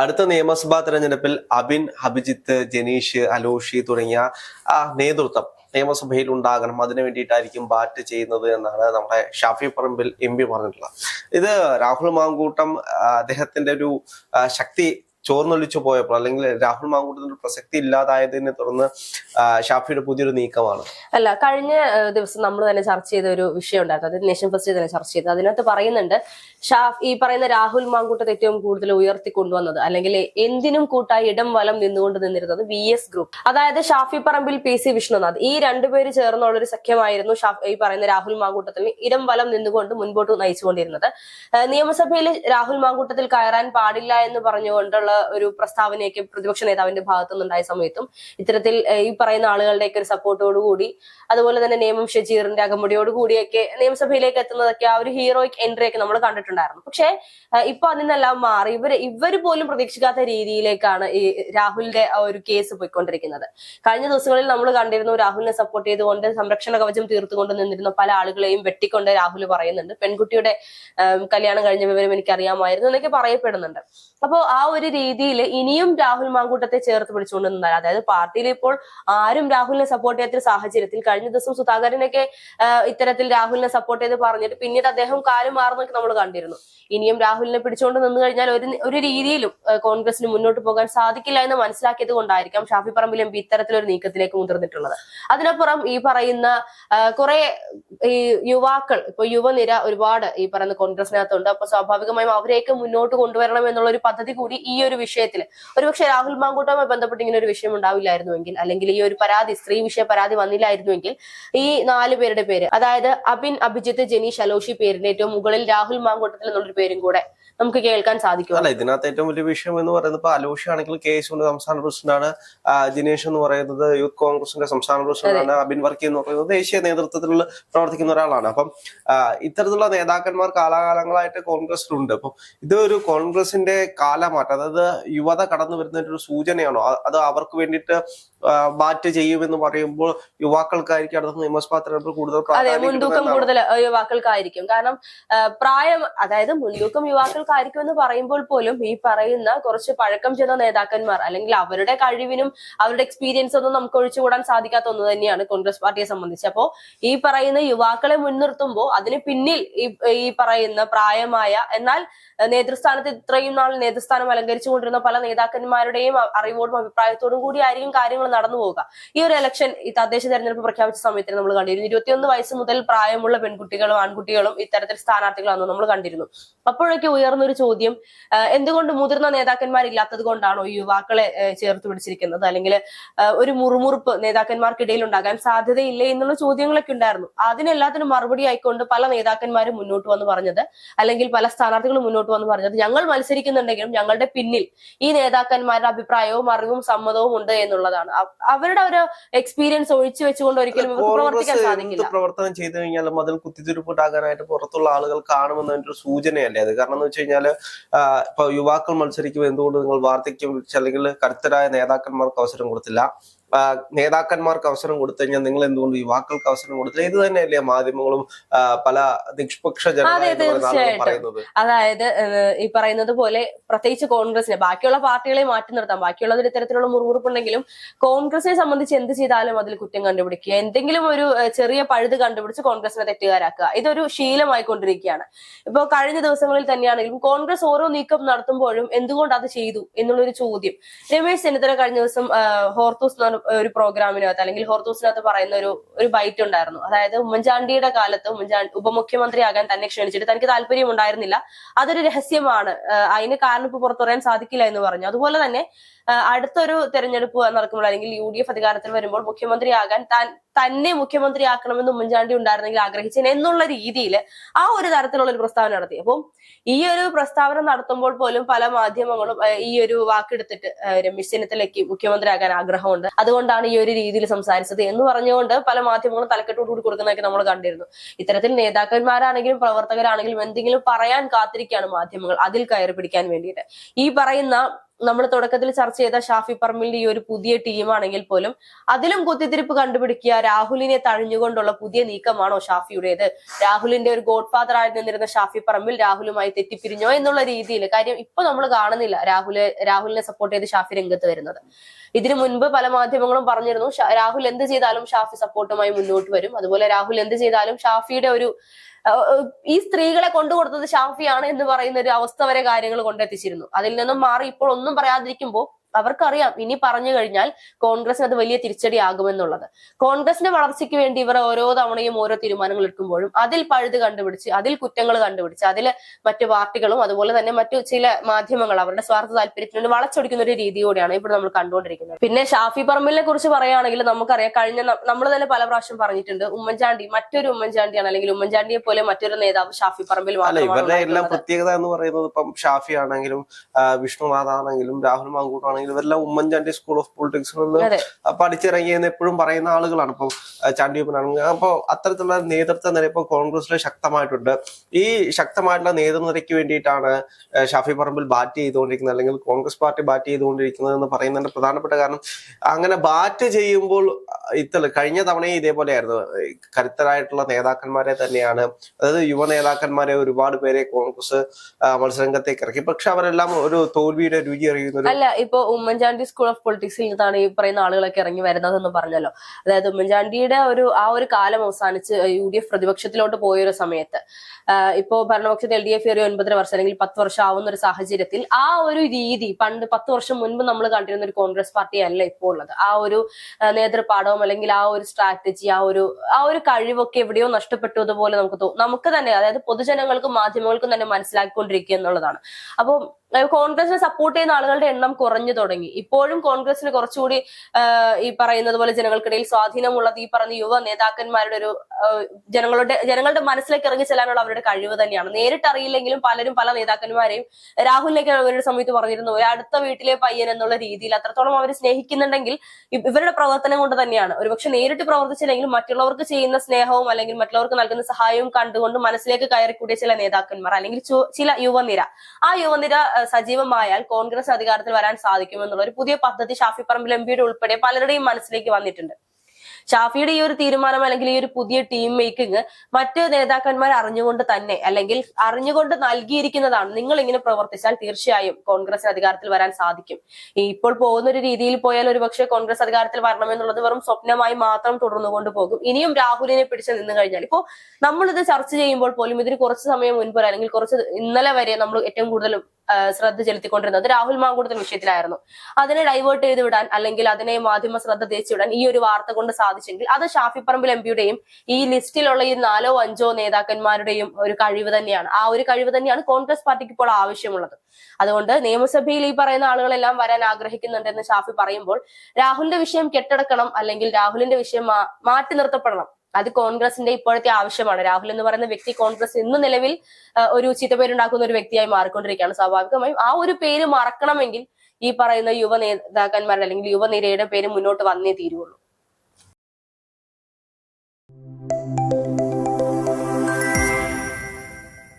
അടുത്ത നിയമസഭാ തെരഞ്ഞെടുപ്പിൽ അബിൻ അഭിജിത്ത് ജനീഷ് അലോഷി തുടങ്ങിയ ആ നേതൃത്വം നിയമസഭയിൽ ഉണ്ടാകണം. അതിനു വേണ്ടിയിട്ടായിരിക്കും ബാറ്റ് ചെയ്യുന്നത് എന്നാണ് നമ്മുടെ ഷാഫി പറമ്പിൽ എം പി പറഞ്ഞിട്ടുള്ളത്. ഇത് രാഹുൽ മാങ്കൂട്ടം അദ്ദേഹത്തിന്റെ ഒരു ശക്തി ചോർന്നൊലിച്ചു പോയപ്പോൾ അല്ലെങ്കിൽ രാഹുൽ മാങ്കൂട്ടത്തിന്റെ ഒരു പ്രസക്തി ഇല്ലാതായതിനെ തുടർന്ന് ഷാഫിയുടെ പുതിയൊരു നീക്കമാണ്. അല്ല കഴിഞ്ഞ ദിവസം നമ്മൾ തന്നെ ചർച്ച ചെയ്ത ഒരു വിഷയം ഉണ്ടായിരുന്നു. അത് നേഷൻ ഫസ്റ്റ് തന്നെ ചർച്ച ചെയ്തത് അതിനകത്ത് പറയുന്നുണ്ട് ഷാഫ് ഈ പറയുന്ന രാഹുൽ മാങ്കൂട്ടത്തെ ഏറ്റവും കൂടുതൽ ഉയർത്തി കൊണ്ടുവന്നത് അല്ലെങ്കിൽ എന്തിനും കൂട്ടായി ഇടം വലം നിന്നുകൊണ്ട് നിന്നിരുന്നത് വി എസ് ഗ്രൂപ്പ് അതായത് ഷാഫി പറമ്പിൽ പി സി വിഷ്ണുനാഥ്. ഈ രണ്ടുപേര് ചേർന്നുള്ള ഒരു സഖ്യമായിരുന്നു ഈ പറയുന്ന രാഹുൽ മാങ്കൂട്ടത്തിന് ഇടം വലം നിന്നുകൊണ്ട് മുൻപോട്ട് നയിച്ചുകൊണ്ടിരുന്നത്. നിയമസഭയിൽ രാഹുൽ മാങ്കൂട്ടത്തിൽ കയറാൻ പാടില്ല എന്ന് പറഞ്ഞുകൊണ്ടുള്ള ഒരു പ്രസ്താവനയൊക്കെ പ്രതിപക്ഷ നേതാവിന്റെ ഭാഗത്തു സമയത്തും ഇത്തരത്തിൽ ഈ പറയുന്ന ആളുകളുടെയൊക്കെ ഒരു സപ്പോർട്ടോടുകൂടി അതുപോലെ തന്നെ നിയമം ഷജീറിന്റെ അകമ്പടിയോട് കൂടിയൊക്കെ നിയമസഭയിലേക്ക് എത്തുന്നതൊക്കെ ആ ഒരു ഹീറോയിക് എൻട്രി ഒക്കെ നമ്മൾ കണ്ടിട്ടുണ്ടായിരുന്നു. പക്ഷെ ഇപ്പൊ അതിൽ നിന്നെല്ലാം മാറി ഇവർ ഇവർ പോലും പ്രതീക്ഷിക്കാത്ത രീതിയിലേക്കാണ് ഈ രാഹുലിന്റെ ആ ഒരു കേസ് പോയിക്കൊണ്ടിരിക്കുന്നത്. കഴിഞ്ഞ ദിവസങ്ങളിൽ നമ്മൾ കണ്ടിരുന്നു രാഹുലിനെ സപ്പോർട്ട് ചെയ്തുകൊണ്ട് സംരക്ഷണ കവചം തീർത്തുകൊണ്ട് നിന്നിരുന്ന പല ആളുകളെയും വെട്ടിക്കൊണ്ട് രാഹുൽ പറയുന്നുണ്ട്. പെൺകുട്ടിയുടെ കല്യാണം കഴിഞ്ഞ വിവരം എനിക്ക് അറിയാമായിരുന്നു എന്നൊക്കെ പറയപ്പെടുന്നുണ്ട്. അപ്പോ ആ ഒരു രീതിയിൽ ഇനിയും രാഹുൽ മാങ്കൂട്ടത്തെ ചേർത്ത് പിടിച്ചുകൊണ്ട് നിന്നാൽ അതായത് പാർട്ടിയിൽ ഇപ്പോൾ ആരും രാഹുലിനെ സപ്പോർട്ട് ചെയ്യാത്ത സാഹചര്യത്തിൽ കഴിഞ്ഞ ദിവസം സുധാകരനൊക്കെ ഇത്തരത്തിൽ രാഹുലിനെ സപ്പോർട്ട് ചെയ്ത് പറഞ്ഞിട്ട് പിന്നീട് അദ്ദേഹം കാലം മാറുന്നൊക്കെ നമ്മൾ കണ്ടിരുന്നു. ഇനിയും രാഹുലിനെ പിടിച്ചുകൊണ്ട് നിന്ന് കഴിഞ്ഞാൽ ഒരു ഒരു രീതിയിലും കോൺഗ്രസിന് മുന്നോട്ട് പോകാൻ സാധിക്കില്ല എന്ന് മനസ്സിലാക്കിയത് കൊണ്ടായിരിക്കാം ഷാഫി പറമ്പിൽ എം പി ഇത്തരത്തിലൊരു നീക്കത്തിലേക്ക് മുതിർന്നിട്ടുള്ളത്. അതിനപ്പുറം ഈ പറയുന്ന കുറെ ഈ യുവാക്കൾ ഇപ്പൊ യുവനിര ഒരുപാട് ഈ പറയുന്ന കോൺഗ്രസിനകത്തുണ്ട്. അപ്പൊ സ്വാഭാവികമായും അവരെയൊക്കെ മുന്നോട്ട് കൊണ്ടുവരണം എന്നുള്ള ഒരു പദ്ധതി കൂടി ഈ വിഷയത്തിൽ ഒരുപക്ഷെ രാഹുൽ മാങ്കൂട്ടവുമായി ബന്ധപ്പെട്ട് ഇങ്ങനെ ഒരു വിഷയം ഉണ്ടാവില്ലായിരുന്നുവെങ്കിൽ അല്ലെങ്കിൽ ഈ ഒരു പരാതി സ്ത്രീ വിഷയ പരാതി വന്നില്ലായിരുന്നുവെങ്കിൽ ഈ നാല് പേരുടെ പേര് അതായത് അബിൻ അഭിജിത്ത് ജനീഷ് അലോഷി പേരിന്റെ ഏറ്റവും മുകളിൽ രാഹുൽ മാങ്കൂട്ടത്തിൽ എന്നുള്ളൊരു പേരും കൂടെ നമുക്ക് കേൾക്കാൻ സാധിക്കും. അല്ല ഇതിനകത്ത് ഏറ്റവും വലിയ വിഷയം എന്ന് പറയുന്നത് ഇപ്പൊ അലോഷി ആണെങ്കിൽ കെ എസ് സംസ്ഥാന പ്രസിഡന്റാണ് ആണ് ജിനേഷ് എന്ന് പറയുന്നത് യൂത്ത് കോൺഗ്രസിന്റെ സംസ്ഥാന പ്രസിഡന്റാണ് അബിൻ വർക്കി എന്ന് പറയുന്നത് ദേശീയ നേതൃത്വത്തിലുള്ള പ്രവർത്തിക്കുന്ന ഒരാളാണ്. അപ്പം ഇത്തരത്തിലുള്ള നേതാക്കന്മാർ കാലാകാലങ്ങളായിട്ട് കോൺഗ്രസിലുണ്ട് അപ്പം ഇത് ഒരു കോൺഗ്രസിന്റെ കാലമാറ്റം അതായത് യുവത കടന്നു വരുന്നതിന്റെ ഒരു സൂചനയാണോ? അത് അവർക്ക് വേണ്ടിയിട്ട് ബാറ്റ് ചെയ്യുമെന്ന് പറയുമ്പോൾ യുവാക്കൾക്കായിരിക്കും അടുത്ത നിയമസഭാ തെരഞ്ഞെടുപ്പ് കൂടുതൽ മുൻതൂക്കം. കൂടുതൽ യുവാക്കൾക്കായിരിക്കും. കാരണം പ്രായം അതായത് മുൻതൂക്കം യുവാക്കൾക്കായിരിക്കും എന്ന് പറയുമ്പോൾ പോലും ഈ പറയുന്ന കുറച്ച് പഴക്കം ചെന്ന നേതാക്കന്മാർ അല്ലെങ്കിൽ അവരുടെ കഴിവിനും അവരുടെ എക്സ്പീരിയൻസ് ഒന്നും നമുക്ക് ഒഴിച്ചുകൂടാൻ സാധിക്കാത്ത ഒന്ന് തന്നെയാണ് കോൺഗ്രസ് പാർട്ടിയെ സംബന്ധിച്ച്. അപ്പോ ഈ പറയുന്ന യുവാക്കളെ മുൻനിർത്തുമ്പോൾ അതിന് പിന്നിൽ ഈ പറയുന്ന പ്രായമായ എന്നാൽ നേതൃസ്ഥാനത്ത് ഇത്രയും നാൾ നേതൃസ്ഥാനം അലങ്കരിച്ചുകൊണ്ടിരുന്ന പല നേതാക്കന്മാരുടെയും അറിവോടും അഭിപ്രായത്തോടും കൂടി ആയിരിക്കും കാര്യങ്ങൾ നടന്നു പോവുക. ഈ ഒരു ഇലക്ഷൻ ഈ തദ്ദേശ തെരഞ്ഞെടുപ്പ് പ്രഖ്യാപിച്ച സമയത്തിന് നമ്മൾ കണ്ടിരുന്നു. ഇരുപത്തിയൊന്ന് വയസ്സ് മുതൽ പ്രായമുള്ള പെൺകുട്ടികളും ആൺകുട്ടികളും ഇത്തരത്തിൽ സ്ഥാനാർത്ഥികളാണെന്ന് നമ്മൾ കണ്ടിരുന്നു. അപ്പോഴൊക്കെ ഉയർന്നൊരു ചോദ്യം എന്തുകൊണ്ട് മുതിർന്ന നേതാക്കന്മാരില്ലാത്തത് കൊണ്ടാണോ യുവാക്കളെ ചേർത്ത് പിടിച്ചിരിക്കുന്നത്? അല്ലെങ്കിൽ ഒരു മുറുമുറുപ്പ് നേതാക്കന്മാർക്കിടയിൽ ഉണ്ടാകാൻ സാധ്യതയില്ലേ എന്നുള്ള ചോദ്യങ്ങളൊക്കെ ഉണ്ടായിരുന്നു. അതിനെല്ലാത്തിനും മറുപടി ആയിക്കൊണ്ട് പല നേതാക്കന്മാരും മുന്നോട്ട് വന്ന് പറഞ്ഞത് അല്ലെങ്കിൽ പല സ്ഥാനാർത്ഥികളും മുന്നോട്ട് വന്ന് പറഞ്ഞത് ഞങ്ങൾ മത്സരിക്കുന്നുണ്ടെങ്കിലും ഞങ്ങളുടെ പിന്നിൽ ഈ നേതാക്കന്മാരുടെ അഭിപ്രായവും അറിവും സമ്മതവും ഉണ്ട് എന്നുള്ളതാണ്. അവരുടെ ഒരു എക്സ്പീരിയൻസ് ഒഴിച്ചു വെച്ചുകൊണ്ട് ഒരിക്കലും പ്രവർത്തിക്കാൻ സാധിക്കില്ല. പ്രവർത്തനം ചെയ്തു കഴിഞ്ഞാൽ അതിൽ കുത്തിത്തിരിപ്പുണ്ടാകാനായിട്ട് പുറത്തുള്ള ആളുകൾ കാണുമെന്നൊരു ഒരു സൂചനയല്ലേ അത്? കാരണം എന്ന് കഴിഞ്ഞാൽ ആ, ഇപ്പൊ യുവാക്കൾ മത്സരിക്കുമ്പോൾ എന്തുകൊണ്ട് നിങ്ങൾ വാർദ്ധക്യം അല്ലെങ്കിൽ കരുത്തരായ നേതാക്കന്മാർക്ക് അവസരം കൊടുത്തില്ല? നേതാക്കന്മാർക്ക് അവസരം കൊടുത്തു കഴിഞ്ഞാൽ നിങ്ങൾ എന്തുകൊണ്ട് യുവാക്കൾക്ക് അവസരം കൊടുത്തില്ല? ഇത് തന്നെയല്ലേ മാധ്യമങ്ങളും പല നിഷ്പക്ഷ. പറയുന്നത്. അതായത് ഈ പറയുന്നത് പോലെ പ്രത്യേകിച്ച് കോൺഗ്രസിനെ ബാക്കിയുള്ള പാർട്ടികളെ മാറ്റി നിർത്താം. ബാക്കിയുള്ളതിൽ ഇത്തരത്തിലുള്ള മുറിവുറുപ്പുണ്ടെങ്കിലും കോൺഗ്രസിനെ സംബന്ധിച്ച് എന്ത് ചെയ്താലും അതിൽ കുറ്റം കണ്ടുപിടിക്കുക. എന്തെങ്കിലും ഒരു ചെറിയ പഴുത് കണ്ടുപിടിച്ച് കോൺഗ്രസിനെ തെറ്റുകാരാക്കുക. ഇതൊരു ശീലമായിക്കൊണ്ടിരിക്കുകയാണ്. ഇപ്പോൾ കഴിഞ്ഞ ദിവസങ്ങളിൽ തന്നെയാണെങ്കിലും കോൺഗ്രസ് ഓരോ നീക്കം നടത്തുമ്പോഴും എന്തുകൊണ്ട് അത് ചെയ്തു എന്നുള്ളൊരു ചോദ്യം. രമേശ് ചെന്നിത്തല കഴിഞ്ഞ ദിവസം ഹോർത്തൂസ് ഒരു പ്രോഗ്രാമിനകത്ത് അല്ലെങ്കിൽ ഹോർത്തൂസിനകത്ത് പറയുന്ന ഒരു ഒരു ബൈറ്റ് ഉണ്ടായിരുന്നു. അതായത് ഉമ്മൻചാണ്ടിയുടെ കാലത്ത് ഉമ്മൻചാണ്ടി ഉപമുഖ്യമന്ത്രിയാകാൻ തന്നെ ക്ഷണിച്ചിട്ട് തനിക്ക് താല്പര്യം ഉണ്ടായിരുന്നില്ല. അതൊരു രഹസ്യമാണ്. അതിന് കാരണം ഇപ്പൊ പുറത്തു പറയാൻ സാധിക്കില്ല എന്ന് പറഞ്ഞു. അതുപോലെ തന്നെ അടുത്തൊരു തെരഞ്ഞെടുപ്പ് നടക്കുമ്പോൾ അല്ലെങ്കിൽ യു ഡി എഫ് അധികാരത്തിൽ വരുമ്പോൾ മുഖ്യമന്ത്രിയാകാൻ താൻ തന്നെ മുഖ്യമന്ത്രിയാക്കണമെന്ന് ഉമ്മൻചാണ്ടി ഉണ്ടായിരുന്നെങ്കിൽ ആഗ്രഹിച്ചേനെ എന്നുള്ള രീതിയിൽ ആ ഒരു തരത്തിലുള്ള ഒരു പ്രസ്താവന നടത്തി. അപ്പം ഈ ഒരു പ്രസ്താവന നടത്തുമ്പോൾ പോലും പല മാധ്യമങ്ങളും ഈ ഒരു വാക്കെടുത്തിട്ട് രമേശ് ചെന്നിത്തലയ്ക്ക് മുഖ്യമന്ത്രിയാകാൻ ആഗ്രഹമുണ്ട്. അതുകൊണ്ടാണ് ഈ ഒരു രീതിയിൽ സംസാരിച്ചത് എന്ന് പറഞ്ഞുകൊണ്ട് പല മാധ്യമങ്ങളും തലക്കെട്ടോടുകൂടി കൊടുക്കുന്നതൊക്കെ നമ്മൾ കണ്ടിരുന്നു. ഇത്തരത്തിൽ നേതാക്കന്മാരാണെങ്കിലും പ്രവർത്തകരാണെങ്കിലും എന്തെങ്കിലും പറയാൻ കാത്തിരിക്കുകയാണ് മാധ്യമങ്ങൾ. അതിൽ കയറി പിടിക്കാൻ വേണ്ടിയിട്ട്. ഈ പറയുന്ന നമ്മൾ തുടക്കത്തിൽ ചർച്ച ചെയ്ത ഷാഫി പറമ്പിലിന്റെ ഈ ഒരു പുതിയ ടീമാണെങ്കിൽ പോലും അതിലും കുത്തിത്തിരിപ്പ് കണ്ടുപിടിക്കുക രാഹുലിനെ തഴഞ്ഞുകൊണ്ടുള്ള പുതിയ നീക്കമാണോ ഷാഫിയുടേത്? രാഹുലിന്റെ ഒരു ഗോഡ് ഫാദർ ആയി നിന്നിരുന്ന ഷാഫി പറമ്പിൽ രാഹുലുമായി തെറ്റിപ്പിരിഞ്ഞോ എന്നുള്ള രീതിയിൽ. കാര്യം ഇപ്പൊ നമ്മൾ കാണുന്നില്ല രാഹുൽ രാഹുലിനെ സപ്പോർട്ട് ചെയ്ത് ഷാഫി രംഗത്ത് വരുന്നത്. ഇതിനു മുൻപ് പല മാധ്യമങ്ങളും പറഞ്ഞിരുന്നു രാഹുൽ എന്ത് ചെയ്താലും ഷാഫി സപ്പോർട്ടുമായി മുന്നോട്ട് വരും. അതുപോലെ രാഹുൽ എന്ത് ചെയ്താലും ഷാഫിയുടെ ഒരു ഈ സ്ത്രീകളെ കൊണ്ടുകൊടുത്തത് ഷാഫിയാണ് എന്ന് പറയുന്ന ഒരു അവസ്ഥ വരെ കാര്യങ്ങൾ കൊണ്ടെത്തിച്ചിരുന്നു. അതിൽ നിന്നും മാറി ഇപ്പോൾ ഒന്നും പറയാതിരിക്കുമ്പോൾ അവർക്കറിയാം. ഇനി പറഞ്ഞു കഴിഞ്ഞാൽ കോൺഗ്രസിന് അത് വലിയ തിരിച്ചടിയാകുമെന്നുള്ളത്. കോൺഗ്രസിന്റെ വളർച്ചയ്ക്ക് വേണ്ടി ഇവർ ഓരോ തവണയും ഓരോ തീരുമാനങ്ങൾ എടുക്കുമ്പോഴും അതിൽ പഴുത് കണ്ടുപിടിച്ച് അതിൽ കുറ്റങ്ങൾ കണ്ടുപിടിച്ച് അതിൽ മറ്റു പാർട്ടികളും അതുപോലെ തന്നെ മറ്റു ചില മാധ്യമങ്ങൾ അവരുടെ സ്വാർത്ഥ താല്പര്യത്തിന് വേണ്ടി വളച്ചൊടിക്കുന്ന ഒരു രീതിയോടെയാണ് ഇപ്പോൾ നമ്മൾ കണ്ടുകൊണ്ടിരിക്കുന്നത്. പിന്നെ ഷാഫി പറമ്പിലിനെ കുറിച്ച് പറയുകയാണെങ്കിൽ നമുക്കറിയാം കഴിഞ്ഞ നമ്മൾ തന്നെ പല പ്രാവശ്യം പറഞ്ഞിട്ടുണ്ട് ഉമ്മൻചാണ്ടി മറ്റൊരു ഉമ്മൻചാണ്ടിയാണ് അല്ലെങ്കിൽ ഉമ്മൻചാണ്ടിയെ പോലെ മറ്റൊരു നേതാവ് ഷാഫി പറമ്പിൽ ഇവരുടെ എല്ലാം പ്രത്യേകത എന്ന് പറയുന്നത് ഇപ്പം ഷാഫി ആണെങ്കിലും വിഷ്ണുനാഥ് ആണെങ്കിലും രാഹുൽ മാങ്കൂട്ട് ആണെങ്കിലും ഇവരെല്ലാം ഉമ്മൻചാണ്ടി സ്കൂൾ ഓഫ് പൊളിറ്റിക്സിൽ നിന്ന് പഠിച്ചിറങ്ങിയെന്ന് എപ്പോഴും പറയുന്ന ആളുകളാണ് ഇപ്പൊ ചാണ്ടിയപ്പനാണെങ്കിൽ അപ്പോൾ അത്തരത്തിലുള്ള നേതൃത്വ നിര ഇപ്പൊ കോൺഗ്രസിൽ ശക്തമായിട്ടുണ്ട്. ഈ ശക്തമായിട്ടുള്ള നേതൃനിരയ്ക്ക് വേണ്ടിയിട്ടാണ് ഷാഫി പറമ്പിൽ ബാറ്റ് ചെയ്തുകൊണ്ടിരിക്കുന്നത് അല്ലെങ്കിൽ കോൺഗ്രസ് പാർട്ടി ബാറ്റ് ചെയ്തുകൊണ്ടിരിക്കുന്നത് എന്ന് പറയുന്നതിന്റെ പ്രധാനപ്പെട്ട കാരണം അങ്ങനെ ബാറ്റ് ചെയ്യുമ്പോൾ ഇത്തല കഴിഞ്ഞ തവണയും ഇതേപോലെയായിരുന്നു. കരുത്തരായിട്ടുള്ള നേതാക്കന്മാരെ തന്നെയാണ്. അതായത് യുവ നേതാക്കന്മാരെ ഒരുപാട് പേരെ കോൺഗ്രസ് മത്സരംഗത്തേക്ക് മത്സരരംഗത്തേക്ക് ഇറക്കി. പക്ഷെ അവരെല്ലാം ഒരു തോൽവിയുടെ രുചി അറിയുന്ന അല്ല ഇപ്പൊ ഉമ്മൻചാണ്ടി സ്കൂൾ ഓഫ് പൊളിറ്റിക്സിൽ നിന്നാണ് ഈ പറയുന്ന ആളുകളൊക്കെ ഇറങ്ങി വരുന്നതെന്ന് പറഞ്ഞല്ലോ. അതായത് ഉമ്മൻചാണ്ടിയുടെ ഒരു ആ ഒരു കാലം അവസാനിച്ച് യു ഡി എഫ് പ്രതിപക്ഷത്തിലോട്ട് പോയൊരു സമയത്ത് ഇപ്പോ ഭരണപക്ഷത്തിൽ എൽ ഡി എഫ് ഒരു ഒൻപതര വർഷം അല്ലെങ്കിൽ പത്ത് വർഷം ആവുന്ന ഒരു സാഹചര്യത്തിൽ ആ ഒരു രീതി പണ്ട് പത്ത് വർഷം മുൻപ് നമ്മൾ കണ്ടിരുന്ന ഒരു കോൺഗ്രസ് പാർട്ടി അല്ല ഇപ്പോൾ ഉള്ളത്. ആ ഒരു നേതൃപാഠവും അല്ലെങ്കിൽ ആ ഒരു സ്ട്രാറ്റജി ആ ഒരു ആ ഒരു കഴിവൊക്കെ എവിടെയോ നഷ്ടപ്പെട്ടതുപോലെ നമുക്ക് നമുക്ക് തന്നെ അതായത് പൊതുജനങ്ങൾക്കും മാധ്യമങ്ങൾക്കും തന്നെ മനസ്സിലാക്കിക്കൊണ്ടിരിക്കുക എന്നുള്ളതാണ്. അപ്പോൾ കോൺഗ്രസിനെ സപ്പോർട്ട് ചെയ്യുന്ന ആളുകളുടെ എണ്ണം കുറഞ്ഞു തുടങ്ങി. ഇപ്പോഴും കോൺഗ്രസിന് കുറച്ചുകൂടി ഈ പറയുന്നത് പോലെ ജനങ്ങൾക്കിടയിൽ സ്വാധീനമുള്ളത് ഈ പറഞ്ഞ യുവ നേതാക്കന്മാരുടെ ഒരു ജനങ്ങളുടെ ജനങ്ങളുടെ മനസ്സിലേക്ക് ഇറങ്ങി ചെല്ലാനുള്ള അവരുടെ കഴിവ് തന്നെയാണ്. നേരിട്ട് അറിയില്ലെങ്കിലും പലരും പല നേതാക്കന്മാരെയും രാഹുലിലേക്ക് അവരുടെ സമയത്ത് പറഞ്ഞിരുന്നു അടുത്ത വീട്ടിലെ പയ്യൻ എന്നുള്ള രീതിയിൽ അത്രത്തോളം അവർ സ്നേഹിക്കുന്നുണ്ടെങ്കിൽ ഇവരുടെ പ്രവർത്തനം കൊണ്ട് തന്നെയാണ്. ഒരുപക്ഷെ നേരിട്ട് പ്രവർത്തിച്ചില്ലെങ്കിലും മറ്റുള്ളവർക്ക് ചെയ്യുന്ന സ്നേഹവും അല്ലെങ്കിൽ മറ്റുള്ളവർക്ക് നൽകുന്ന സഹായവും കണ്ടുകൊണ്ട് മനസ്സിലേക്ക് കയറിക്കൂടിയ ചില നേതാക്കന്മാർ അല്ലെങ്കിൽ ചില യുവനിര. ആ യുവനിര സജീവമായാൽ കോൺഗ്രസ് അധികാരത്തിൽ വരാൻ സാധിക്കുമെന്നുള്ള ഒരു പുതിയ പദ്ധതി ഷാഫി പറമ്പിൽ എം പിയുടെ ഉൾപ്പെടെ പലരുടെയും മനസ്സിലേക്ക് വന്നിട്ടുണ്ട്. ഷാഫിയുടെ ഈ ഒരു തീരുമാനം അല്ലെങ്കിൽ ഈ ഒരു പുതിയ ടീം മേക്കിംഗ് മറ്റ് നേതാക്കന്മാർ അറിഞ്ഞുകൊണ്ട് തന്നെ അല്ലെങ്കിൽ അറിഞ്ഞുകൊണ്ട് നൽകിയിരിക്കുന്നതാണ് നിങ്ങൾ ഇങ്ങനെ പ്രവർത്തിച്ചാൽ തീർച്ചയായും കോൺഗ്രസ് അധികാരത്തിൽ വരാൻ സാധിക്കും. ഇപ്പോൾ പോകുന്ന ഒരു രീതിയിൽ പോയാൽ ഒരുപക്ഷെ കോൺഗ്രസ് അധികാരത്തിൽ വരണമെന്നുള്ളത് വെറും സ്വപ്നമായി മാത്രം തുടർന്നുകൊണ്ട് പോകും. ഇനിയും രാഹുലിനെ പിടിച്ച് നിന്ന് കഴിഞ്ഞാൽ ഇപ്പോൾ നമ്മളിത് ചർച്ച ചെയ്യുമ്പോൾ പോലും ഇതിന് കുറച്ച് സമയം മുൻപ് അല്ലെങ്കിൽ കുറച്ച് ഇന്നലെ വരെ നമ്മൾ ഏറ്റവും കൂടുതൽ ശ്രദ്ധ ചെലുത്തിക്കൊണ്ടിരുന്നത് രാഹുൽ മാങ്കൂട്ടത്തിൽ വിഷയത്തിലായിരുന്നു. അതിനെ ഡൈവേർട്ട് ചെയ്ത് വിടാൻ അല്ലെങ്കിൽ അതിനെ മാധ്യമ ശ്രദ്ധ തേച്ചു വിടാൻ ഈ ഒരു വാർത്ത കൊണ്ട് സാധിച്ചെങ്കിൽ അത് ഷാഫി പറമ്പിൽ എം പിയുടെയും ഈ ലിസ്റ്റിലുള്ള ഈ നാലോ അഞ്ചോ നേതാക്കന്മാരുടെയും ഒരു കഴിവ് തന്നെയാണ്. ആ ഒരു കഴിവ് തന്നെയാണ് കോൺഗ്രസ് പാർട്ടിക്ക് ഇപ്പോൾ ആവശ്യമുള്ളത്. അതുകൊണ്ട് നിയമസഭയിൽ ഈ പറയുന്ന ആളുകളെല്ലാം വരാൻ ആഗ്രഹിക്കുന്നുണ്ടെന്ന് ഷാഫി പറയുമ്പോൾ രാഹുലിന്റെ വിഷയം കെട്ടടക്കണം അല്ലെങ്കിൽ രാഹുലിന്റെ വിഷയം മാറ്റി നിർത്തപ്പെടണം. അത് കോൺഗ്രസിന്റെ ഇപ്പോഴത്തെ ആവശ്യമാണ്. രാഹുൽ എന്ന് പറയുന്ന വ്യക്തി കോൺഗ്രസ് ഇന്ന് നിലവിൽ ഒരു ചീത്തപ്പേരുണ്ടാക്കുന്ന ഒരു വ്യക്തിയായി മാറിക്കൊണ്ടിരിക്കുകയാണ്. സ്വാഭാവികമായും ആ ഒരു പേര് മറക്കണമെങ്കിൽ ഈ പറയുന്ന യുവ നേതാക്കന്മാരുടെ അല്ലെങ്കിൽ യുവനിരയുടെ പേര് മുന്നോട്ട് വന്നേ തീരുള്ളൂ.